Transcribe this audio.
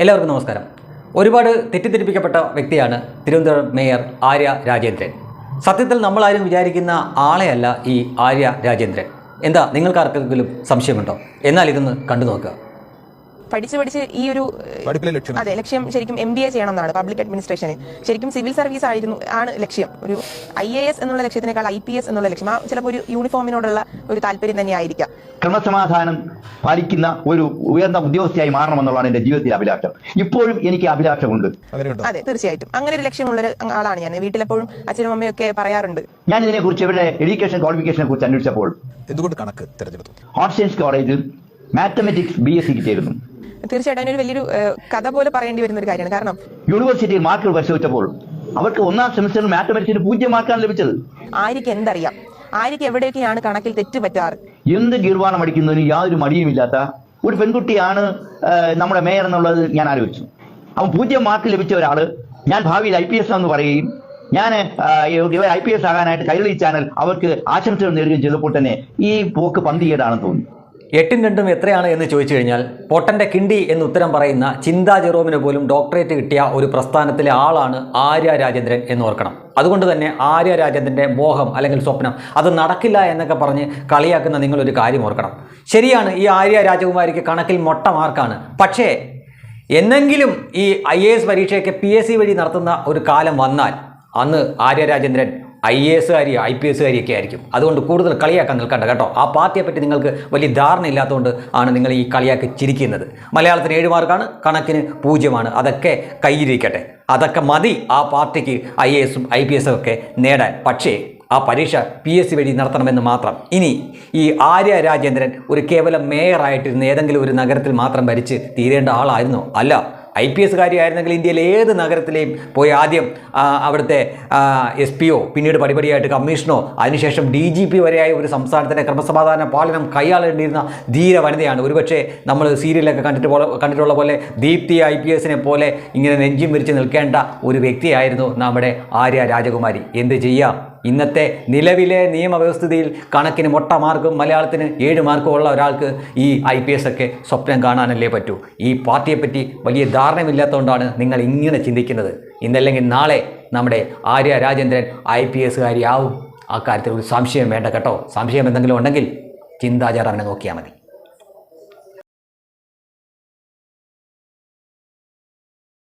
എല്ലാവർക്കും നമസ്കാരം. ഒരുപാട് തെറ്റിദ്ധരിപ്പിക്കപ്പെട്ട വ്യക്തിയാണ് തിരുവനന്തപുരം മേയർ ആര്യ രാജേന്ദ്രൻ. സത്യത്തിൽ നമ്മളാരും വിചാരിക്കുന്ന ആളെയല്ല ഈ ആര്യ രാജേന്ദ്രൻ. എന്താ നിങ്ങൾക്ക് ആർക്കെങ്കിലും സംശയമുണ്ടോ? എന്നാൽ ഇതൊന്ന് കണ്ടു നോക്കുക പഠിച്ച് പഠിച്ച് ഈ ഒരു അതെ ലക്ഷ്യം ശരിക്കും എം ബി എ ചെയ്യണം എന്നാണ് പബ്ലിക് അഡ്മിനിസ്ട്രേഷന് ശരിക്കും സിവിൽ സർവീസ് ആയിരുന്നു ആണ് ലക്ഷ്യം. ഒരു ഐ എ എസ് എന്നുള്ള ലക്ഷ്യത്തിനേക്കാൾ ഐ പി എസ് എന്നുള്ള ലക്ഷ്യം. ആ ചിലപ്പോൾ ഒരു യൂണിഫോമിനോടുള്ള ഒരു താല്പര്യം തന്നെയായിരിക്കാം ക്രമസമാധാനം പാലിക്കുന്ന ഒരു ഉയർന്ന ഉദ്യോഗസ്ഥയായി മാറണമെന്നുള്ളതാണ് എന്റെ ജീവിതത്തിലെ അഭിലാഷം. ഇപ്പോഴും എനിക്ക് അഭിലാഷമുണ്ട്. അതെ തീർച്ചയായിട്ടും. അങ്ങനെ ഒരു ലക്ഷ്യമുള്ള ആളാണ് ഞാൻ. വീട്ടിലെപ്പോഴും അച്ഛനും അമ്മയും ഒക്കെ പറയാറുണ്ട്. ഞാൻ ഇതിനെ കുറിച്ച് ഇവരുടെ എഡ്യൂക്കേഷൻ ക്വാളിഫിക്കേഷനെ കുറിച്ച് അന്വേഷിച്ചപ്പോൾ എന്തുകൊണ്ട് കണക്ക് തിരഞ്ഞെടുത്തു? ഹോട്ട് സയൻസ് കോളേജിൽ മാത്തമെറ്റിക്സ് ബി എസ് സിക്ക് ചേരുന്നു. തീർച്ചയായിട്ടും അതിനൊരു വലിയൊരു കഥ പോലെ പറയേണ്ടി വരുന്ന ഒരു കാര്യമാണ്. കാരണം യൂണിവേഴ്സിറ്റിയിൽ മാർക്ക് പരിശോധിച്ചപ്പോൾ അവർക്ക് ഒന്നാം സെമിസ്റ്ററിൽ മാത്തമെറ്റിക്സിന് പൂജ്യം മാർക്കാണ് ലഭിച്ചത്. ആയിരിക്കും എന്തറിയാം? ആയിരിക്കും എവിടെയൊക്കെയാണ് കണക്കിൽ തെറ്റ് പറ്റാറ്? എന്ത് ഗീർവാണം അടിക്കുന്നതിന് യാതൊരു മടിയുമില്ലാത്ത ഒരു പെൺകുട്ടിയാണ് നമ്മുടെ മേയർ എന്നുള്ളത് ഞാൻ ആലോചിച്ചു. അവൻ പൂജ്യം മാർക്ക് ലഭിച്ച ഒരാൾ ഞാൻ ഭാവിയിൽ ഐ പി എസ് എന്ന് പറയുകയും ഞാൻ ഇവർ ഐ പി എസ് ആകാനായിട്ട് കൈരളി ചാനൽ അവർക്ക് ആശംസകൾ നേടുകയും ചെയ്തപ്പോൾ തന്നെ ഈ പോക്ക് പന്തികേടാണെന്ന് തോന്നി. എട്ടും രണ്ടും എത്രയാണ് എന്ന് ചോദിച്ചു കഴിഞ്ഞാൽ പൊട്ടന്റെ കിണ്ടി എന്ന് ഉത്തരം പറയുന്ന ചിന്താ ജെറോമിന് പോലും ഡോക്ടറേറ്റ് കിട്ടിയ ഒരു പ്രസ്ഥാനത്തിലെ ആളാണ് ആര്യ രാജേന്ദ്രൻ എന്ന് ഓർക്കണം. അതുകൊണ്ട് തന്നെ ആര്യ രാജേന്ദ്രന്റെ മോഹം അല്ലെങ്കിൽ സ്വപ്നം അത് നടക്കില്ല എന്നൊക്കെ പറഞ്ഞ് കളിയാക്കുന്ന നിങ്ങളൊരു കാര്യം ഓർക്കണം. ശരിയാണ് ഈ ആര്യ രാജകുമാരിക്ക് കണക്കിൽ മൊട്ട മാർക്കാണ്. പക്ഷേ എന്നെങ്കിലും ഈ ഐ എ എസ് പരീക്ഷയൊക്കെ പി എസ് സി വഴി നടത്തുന്ന ഒരു കാലം വന്നാൽ അന്ന് ആര്യ രാജേന്ദ്രൻ ഐ എ എസുകാരി ഐ പി എസുകാരിയൊക്കെ ആയിരിക്കും. അതുകൊണ്ട് കൂടുതൽ കളിയാക്കാൻ നിൽക്കണ്ട കേട്ടോ. ആ പാർട്ടിയെ പറ്റി നിങ്ങൾക്ക് വലിയ ധാരണ ഇല്ലാത്തതുകൊണ്ട് ആണ് നിങ്ങൾ ഈ കളിയാക്കി ചിരിക്കുന്നത്. മലയാളത്തിന് ഏഴ് മാർക്കാണ് കണക്കിന് പൂജ്യമാണ്. അതൊക്കെ കയ്യിരിക്കട്ടെ അതൊക്കെ മതി ആ പാർട്ടിക്ക് ഐ എ എസും ഐ പി എസും ഒക്കെ നേടാൻ. പക്ഷേ ആ പരീക്ഷ പി എസ് സി വഴി നടത്തണമെന്ന് മാത്രം. ഇനി ഈ ആര്യ രാജേന്ദ്രൻ ഒരു കേവലം മേയറായിട്ടിരുന്ന ഏതെങ്കിലും ഒരു നഗരത്തിൽ മാത്രം ഭരിച്ച് തീരേണ്ട ആളായിരുന്നോ? അല്ല. ഐ പി എസ്സുകാരിയായിരുന്നെങ്കിൽ ഇന്ത്യയിലെ ഏത് നഗരത്തിലെയും പോയി ആദ്യം അവിടുത്തെ എസ് പി ഒ പിന്നീട് പടിപടിയായിട്ട് കമ്മീഷനോ അതിനുശേഷം ഡി ജി പി വരെയായ ഒരു സംസ്ഥാനത്തിന്റെ ക്രമസമാധാന പാലനം കൈയാളേണ്ടിയിരുന്ന ധീര വനിതയാണ്. ഒരുപക്ഷെ നമ്മൾ സീരിയലൊക്കെ കണ്ടിട്ട് പോലെ കണ്ടിട്ടുള്ള പോലെ ദീപ്തി ഐ പി എസിനെ പോലെ ഇങ്ങനെ നെഞ്ചും വിരിച്ച് നിൽക്കേണ്ട ഒരു വ്യക്തിയായിരുന്നു നമ്മുടെ ആര്യ രാജകുമാരി. എന്ത് ചെയ്യാം? ഇന്നത്തെ നിലവിലെ നിയമവ്യവസ്ഥിതിയിൽ കണക്കിന് മൊട്ട മാർക്കും മലയാളത്തിന് ഏഴ് മാർക്കും ഉള്ള ഒരാൾക്ക് ഈ ഐ പി എസ് ഒക്കെ സ്വപ്നം കാണാനല്ലേ പറ്റൂ. ഈ പാർട്ടിയെപ്പറ്റി വലിയ ധാരണമില്ലാത്തതുകൊണ്ടാണ് നിങ്ങൾ ഇങ്ങനെ ചിന്തിക്കുന്നത്. ഇന്നല്ലെങ്കിൽ നാളെ നമ്മുടെ ആര്യ രാജേന്ദ്രൻ ഐ പി എസ്സുകാരിയാവും ആ കാര്യത്തിൽ ഒരു സംശയം വേണ്ട കേട്ടോ. സംശയം എന്തെങ്കിലും ഉണ്ടെങ്കിൽ ചിന്താചാരം അവനെ നോക്കിയാൽ മതി.